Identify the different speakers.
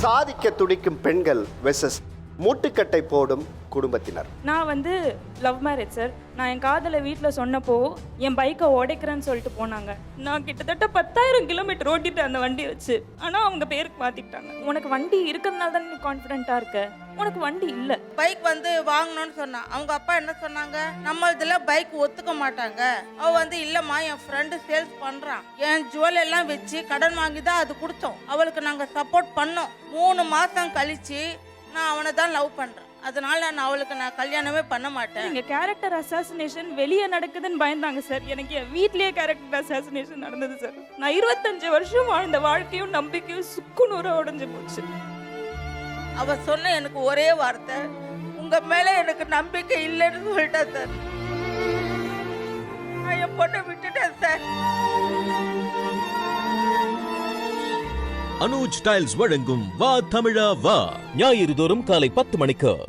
Speaker 1: சாதிக்க துடிக்கும் பெண்கள் வெசஸ் மூட்டுக்கட்டை போடும் குடும்பத்தினர்.
Speaker 2: நான் வந்து லவ் மேரேஜ் சார் நான் என் காதலை வீட்டில் சொன்னப்போ என் பைக்கை உடைக்கிறேன்னு சொல்லிட்டு போனாங்க. நான் கிட்டத்தட்ட பத்தாயிரம் கிலோமீட்டர் ஓட்டிட்டு அந்த வண்டி வச்சு ஆனால் அவங்க பேருக்கு மாற்றிக்கிட்டாங்க உனக்கு வண்டி இருக்கிறதுனால தான் நீ கான்ஃபிடென்ட்டாக இருக்க? உனக்கு வண்டி இல்லை.
Speaker 3: பைக் வந்து வாங்கணும்னு சொன்னா அவங்க அப்பா என்ன சொன்னாங்க? நம்ம இதுல பைக் ஒத்துக்க மாட்டாங்க. அவ வந்து இல்லம்மா என் ஃப்ரெண்டு சேல்ஸ் பண்றான். என் ஜுவல் எல்லாம் வச்சு கடன் வாங்கி தான் அது கொடுத்தோம். அவளுக்கு நாங்க சப்போர்ட் பண்ணோம். மூணு மாசம் கழிச்சு நான் அவனை தான் லவ் பண்றேன். அதனால நான் அவளுக்கு நான் கல்யாணமே பண்ண மாட்டேன்.
Speaker 2: இங்கே கேரக்டர் அசாசினேஷன் வெளியே நடக்குதுன்னு பயந்தாங்க சார் எனக்கு என் வீட்லயே கேரக்டர் அசாசினேஷன் நடந்தது சார் நான் இருபத்தஞ்சு வருஷம் வாழ்ந்த வாழ்க்கையும் நம்பிக்கையும் சுக்குநூறாக உடைஞ்சு போச்சு.
Speaker 3: அவ சொன்ன எனக்கு ஒரே வார்த்தை உங்க மேல எனக்கு நம்பிக்கை இல்லைன்னு சொல்லிட்டா சார் நான் என் பொண்ணை விட்டுட்டேன் சார்
Speaker 4: அனுஜ் டைல்ஸ் வழங்கும் வா தமிழா வா.
Speaker 5: ஞாயிறு தோறும் காலை பத்து மணிக்கு.